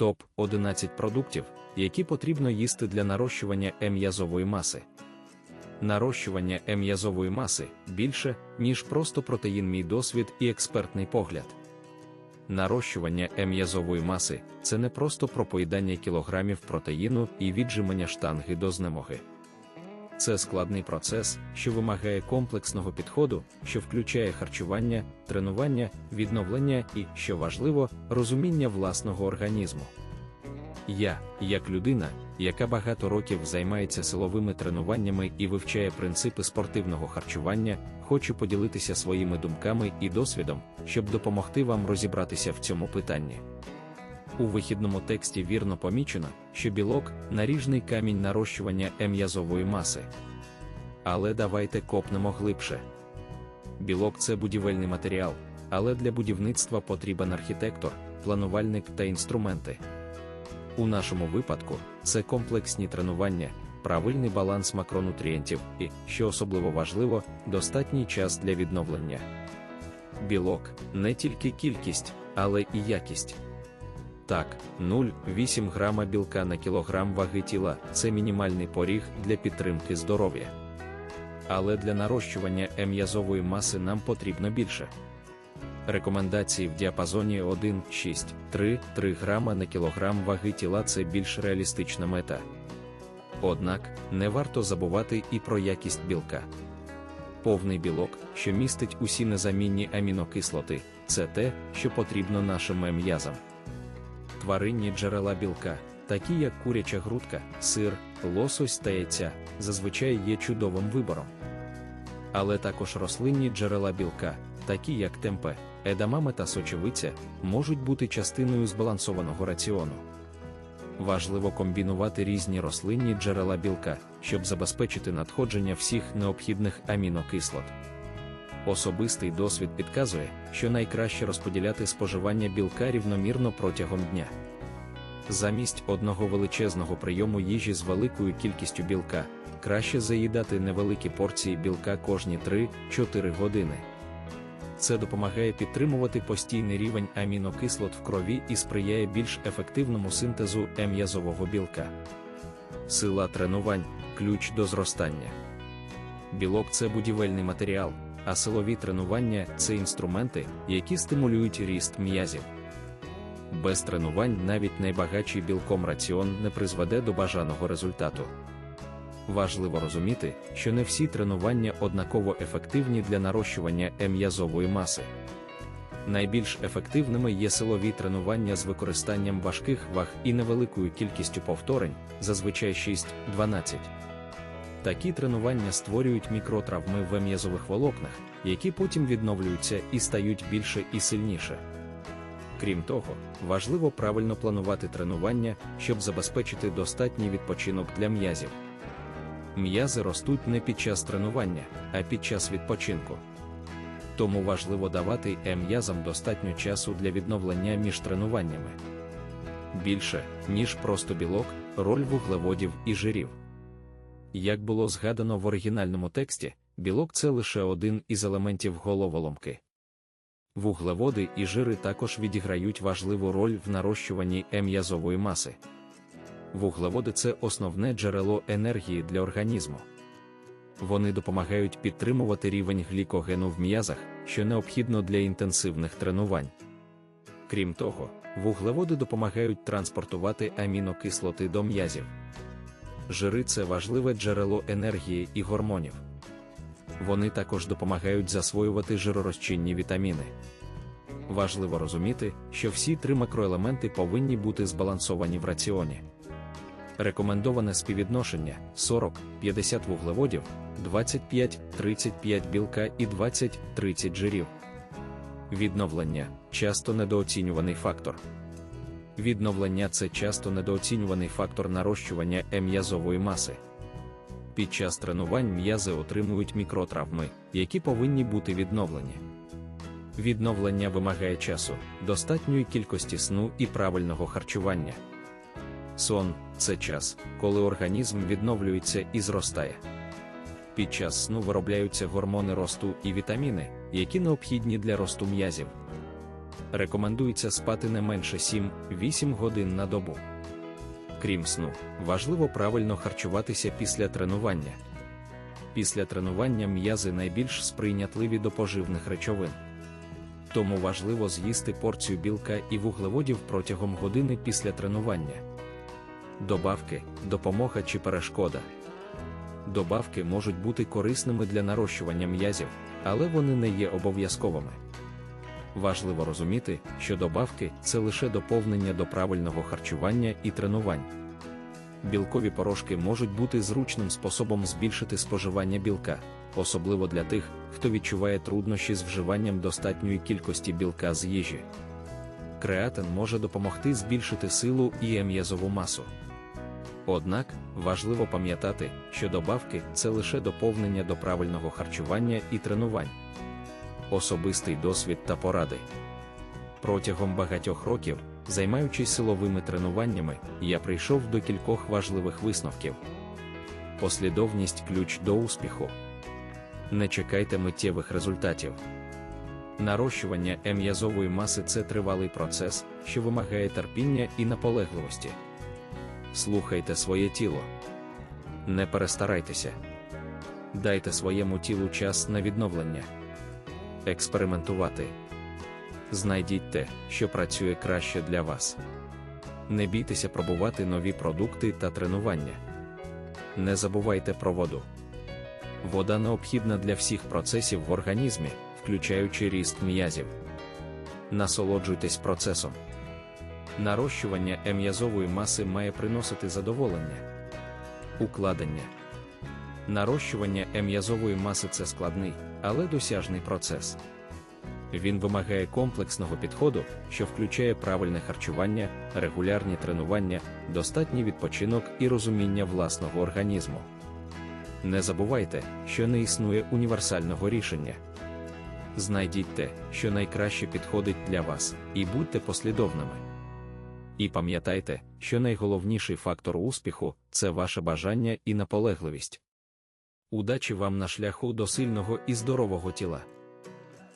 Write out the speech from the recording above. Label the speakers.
Speaker 1: Топ 11 продуктів, які потрібно їсти для нарощування ем'язової маси. Нарощування ем'язової маси більше, ніж просто протеїн, мій досвід і експертний погляд. Нарощування ем'язової маси це не просто про поїдання кілограмів протеїну і віджимання штанги до знемоги. Це складний процес, що вимагає комплексного підходу, що включає харчування, тренування, відновлення і, що важливо, розуміння власного організму. Я, як людина, яка багато років займається силовими тренуваннями і вивчає принципи спортивного харчування, хочу поділитися своїми думками і досвідом, щоб допомогти вам розібратися в цьому питанні. У вихідному тексті вірно помічено, що білок наріжний камінь нарощування м'язової маси. Але давайте копнемо глибше. Білок це будівельний матеріал, але для будівництва потрібен архітектор, планувальник та інструменти. У нашому випадку це комплексні тренування, правильний баланс макронутрієнтів і, що особливо важливо, достатній час для відновлення. Білок не тільки кількість, але і якість. Так, 0,8 грама білка на кілограм ваги тіла це мінімальний поріг для підтримки здоров'я. Але для нарощування м'язової маси нам потрібно більше. Рекомендації в діапазоні 1,6-3-3 грама на кілограм ваги тіла це більш реалістична мета. Однак не варто забувати і про якість білка. Повний білок, що містить усі незамінні амінокислоти, це те, що потрібно нашим м'язам. Тваринні джерела білка, такі як куряча грудка, сир, лосось та яйця, зазвичай є чудовим вибором. Але також рослинні джерела білка, такі як темпе, едамами та сочевиця, можуть бути частиною збалансованого раціону. Важливо комбінувати різні рослинні джерела білка, щоб забезпечити надходження всіх необхідних амінокислот. Особистий досвід підказує, що найкраще розподіляти споживання білка рівномірно протягом дня. Замість одного величезного прийому їжі з великою кількістю білка, краще заїдати невеликі порції білка кожні 3-4 години. Це допомагає підтримувати постійний рівень амінокислот в крові і сприяє більш ефективному синтезу м'язового білка. Сила тренувань ключ до зростання. Білок це будівельний матеріал, а силові тренування це інструменти, які стимулюють ріст м'язів. Без тренувань навіть найбагатший білком раціон не призведе до бажаного результату. Важливо розуміти, що не всі тренування однаково ефективні для нарощування м'язової маси. Найбільш ефективними є силові тренування з використанням важких ваг і невеликою кількістю повторень, зазвичай 6-12. Такі тренування створюють мікротравми в м'язових волокнах, які потім відновлюються і стають більше і сильніше. Крім того, важливо правильно планувати тренування, щоб забезпечити достатній відпочинок для м'язів. М'язи ростуть не під час тренування, а під час відпочинку. Тому важливо давати м'язам достатньо часу для відновлення між тренуваннями. Більше, ніж просто білок, роль вуглеводів і жирів. Як було згадано в оригінальному тексті, білок це лише один із елементів головоломки. Вуглеводи і жири також відіграють важливу роль в нарощуванні м'язової маси. Вуглеводи це основне джерело енергії для організму. Вони допомагають підтримувати рівень глікогену в м'язах, що необхідно для інтенсивних тренувань. Крім того, вуглеводи допомагають транспортувати амінокислоти до м'язів. Жири це важливе джерело енергії і гормонів. Вони також допомагають засвоювати жиророзчинні вітаміни. Важливо розуміти, що всі три макроелементи повинні бути збалансовані в раціоні. Рекомендоване співвідношення 40-50 вуглеводів, 25-35 білка і 20-30 жирів. Відновлення часто недооцінюваний фактор. Відновлення це часто недооцінюваний фактор нарощування м'язової маси. Під час тренувань м'язи отримують мікротравми, які повинні бути відновлені. Відновлення вимагає часу, достатньої кількості сну і правильного харчування. Сон це час, коли організм відновлюється і зростає. Під час сну виробляються гормони росту і вітаміни, які необхідні для росту м'язів. Рекомендується спати не менше 7-8 годин на добу. Крім сну, важливо правильно харчуватися після тренування. Після тренування м'язи найбільш сприйнятливі до поживних речовин. Тому важливо з'їсти порцію білка і вуглеводів протягом години після тренування. Добавки, допомога чи перешкода. Добавки можуть бути корисними для нарощування м'язів, але вони не є обов'язковими. Важливо розуміти, що добавки це лише доповнення до правильного харчування і тренувань. Білкові порошки можуть бути зручним способом збільшити споживання білка, особливо для тих, хто відчуває труднощі з вживанням достатньої кількості білка з їжі. Креатин може допомогти збільшити силу і м'язову масу. Однак важливо пам'ятати, що добавки це лише доповнення до правильного харчування і тренувань. Особистий досвід та поради. Протягом багатьох років, займаючись силовими тренуваннями, я прийшов до кількох важливих висновків. Послідовність ключ до успіху. Не чекайте миттєвих результатів. Нарощування м'язової маси це тривалий процес, що вимагає терпіння і наполегливості. Слухайте своє тіло. Не перестарайтеся. Дайте своєму тілу час на відновлення. Експериментувати. Знайдіть те, що працює краще для вас. Не бійтеся пробувати нові продукти та тренування. Не забувайте про воду. Вода необхідна для всіх процесів в організмі, включаючи ріст м'язів. Насолоджуйтесь процесом. Нарощування м'язової маси має приносити задоволення. Укладення. Нарощування м'язової маси це складний, але досяжний процес. Він вимагає комплексного підходу, що включає правильне харчування, регулярні тренування, достатній відпочинок і розуміння власного організму. Не забувайте, що не існує універсального рішення. Знайдіть те, що найкраще підходить для вас, і будьте послідовними. І пам'ятайте, що найголовніший фактор успіху це ваше бажання і наполегливість. Удачі вам на шляху до сильного і здорового тіла.